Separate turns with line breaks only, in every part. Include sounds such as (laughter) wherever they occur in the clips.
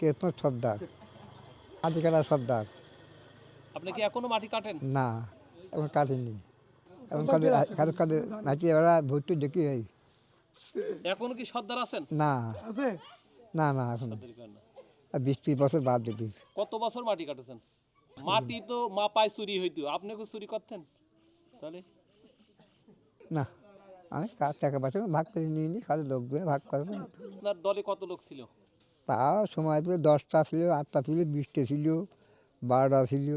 কেতন সর্দার মাটি কাটা সর্দার
আপনি কি এখনো মাটি কাটেন
না এখন কাটেনি এখন কাদের কাদের কাদের নাকি এবারা ভর্তি দেখি হয়
এখন কি সর্দার আছেন
না আছে না না এখন আর বিশ ত্রিশ বছর বাদ দেখি
কত বছর মাটি কাটেছেন মাটি তো মাপায় চুরি হইতো আপনি কি চুরি করতেন তাহলে
না আমি টাকা পয়সা ভাগ করে নিয়ে নিই খালি লোক ভাগ করে
আপনার দলে কত লোক ছিল
তাও সময় তো দশটা ছিল আটটা ছিল বিশটা ছিল বারোটা ছিল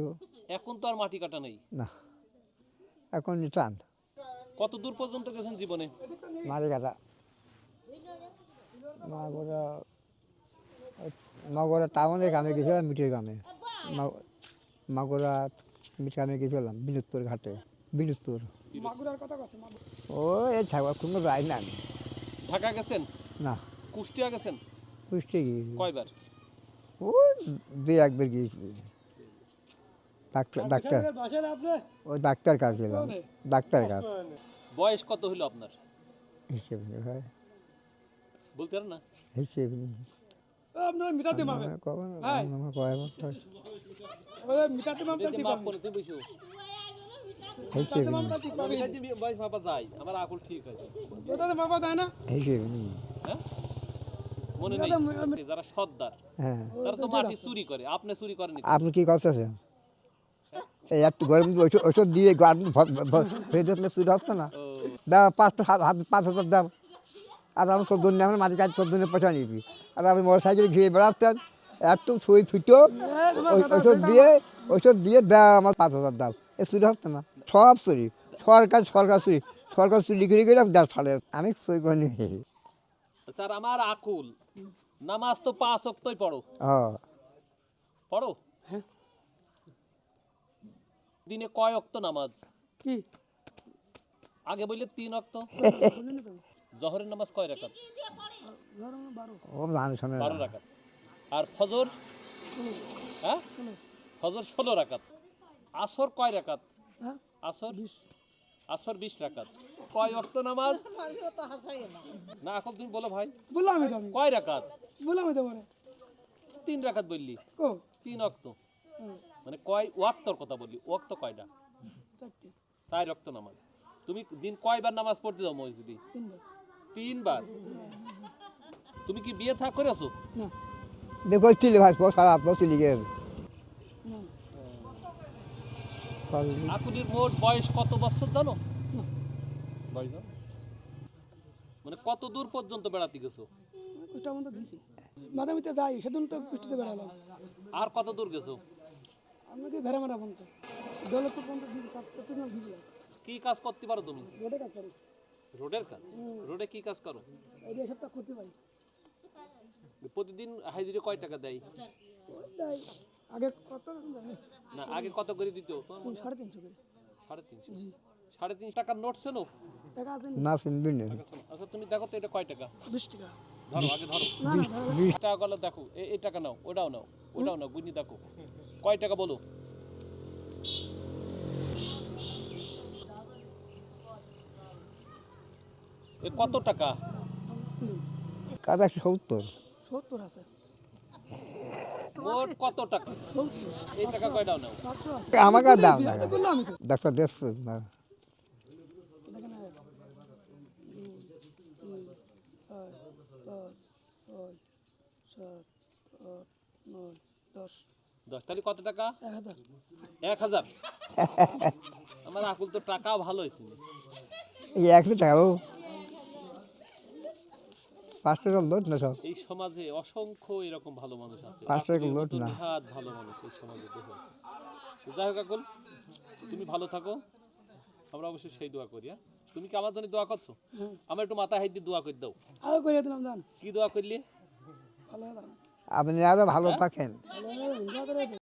এখন তো আর মাটি কাটা নেই
না এখন টান
কত দূর পর্যন্ত গেছেন জীবনে
মাটি কাটা মাগোরা মাগোরা টাউনে গ্রামে গেছিলাম মিটের গ্রামে মাগোরা মিটের গ্রামে গেছিলাম বিনোদপুর ঘাটে বিনোদপুর ও এই ছাগল কোনো যাই না ঢাকা গেছেন না
কুষ্টিয়া গেছেন
কুষ্টে গিয়েছি কয়বার ও দুই একবার গিয়েছি ডাক্তার আচ্ছা, ডাক্তার ওই ডাক্তার কাজ গেলাম ডাক্তার কাজ
বয়স কত হলো আপনার
হিসেব নেই ভাই বলতে না হিসেব
আপনার মিটাতে মাবে
কবে আমার
ওই মিটাতে
বয়স মাপা যায় আমার আকুল ঠিক আছে
ওটা মাপা যায় না
হিসেব নেই
মনে নেই যারা সর্দার হ্যাঁ। তারা তো মাটি চুরি করে আপনি চুরি করেন
আপনি কি হ্যাঁ। একটু গরম ওষুধ দিয়ে গরম চুরি হচ্ছে না দাও পাঁচ পাঁচ হাজার দাম আর আমি চোদ্দ দিনে আমার মাঝে কাজ চোদ্দ নিয়ে পয়সা নিয়েছি আর আমি মোটর সাইকেল ঘিরে বেড়াচ্ছেন একটু শুয়ে ফুটো ওষুধ দিয়ে ওষুধ দিয়ে দাও আমার পাঁচ হাজার দাম এ চুরি হচ্ছে না সব চুরি সরকার সরকার চুরি সরকার চুরি করে গেলাম দেড় সালে আমি চুরি করিনি
স্যার আমার আকুল নামাজ তো পাঁচ অক্তই পড়ো হ্যাঁ। পড়ো হ্যাঁ। দিনে কয় অক্ত নামাজ কি আগে বললে তিন অক্ত (laughs) জহরের নামাজ কয় রাকাত ও জানি আর ফজর হ্যাঁ ফজর ষোলো রাকাত আসর কয় রাকাত হ্যাঁ। আসর 20 আসর বিশ রাকাত কয় অক্ত নামাজ (laughs) না এখন তুমি বলো ভাই বললাম কয় রাকাত বললাম তিন রাকাত বললি তিন অক্ত মানে কয় ওয়াক্তর কথা বললি ওয়াক্ত কয়টা তাই রক্ত নামাজ তুমি দিন কয়বার নামাজ পড়তে যাও মসজিদে তিনবার তুমি কি বিয়ে থাক করে আছো
বেকছিল ভাই সারা বসলি গে
আপুনির মোট বয়স কত বছর জানো মানে কত দূর পর্যন্ত বেড়াতে গেছো
কুষ্টার মাদামিতে যাই সেদিন তো কুষ্টিতে বেড়ালাম
আর কত দূর গেছো
আমাকে ভেড়া মারা পর্যন্ত দৌলতপুর পর্যন্ত
কি কাজ করতে পারো তুমি রোডে কাজ করো রোডের কাজ রোডে কি কাজ করো
এই এক সপ্তাহ করতে পারি
প্রতিদিন হাজিরে কয় টাকা দেয় আগে কত না আগে কত করে দিত সাড়ে তিনশো করে সাড়ে তিনশো সাড়ে তিনশো টাকার নোট ছিল না চিনবি আচ্ছা তুমি দেখো তো এটা কয় টাকা বিশ টাকা দেখো নাও ওটাও নাও ওটাও নাও গুনি দেখো কয় টাকা বলো এ কত টাকা
সত্তর
সত্তর
কত টাকা এই টাকা নাও
আমাকে দাম দেখো
অসংখ্য
এরকম ভালো মানুষ
আছে যাই হোক আকুল
তুমি ভালো থাকো আমরা অবশ্যই সেই দোয়া করি হ্যাঁ? তুমি কি আমার জন্য দোয়া করছো আমার একটু মাথা হাইট দিয়ে দোয়া করে দাও দিলাম কি দোয়া করলি
আপনি আরো ভালো থাকেন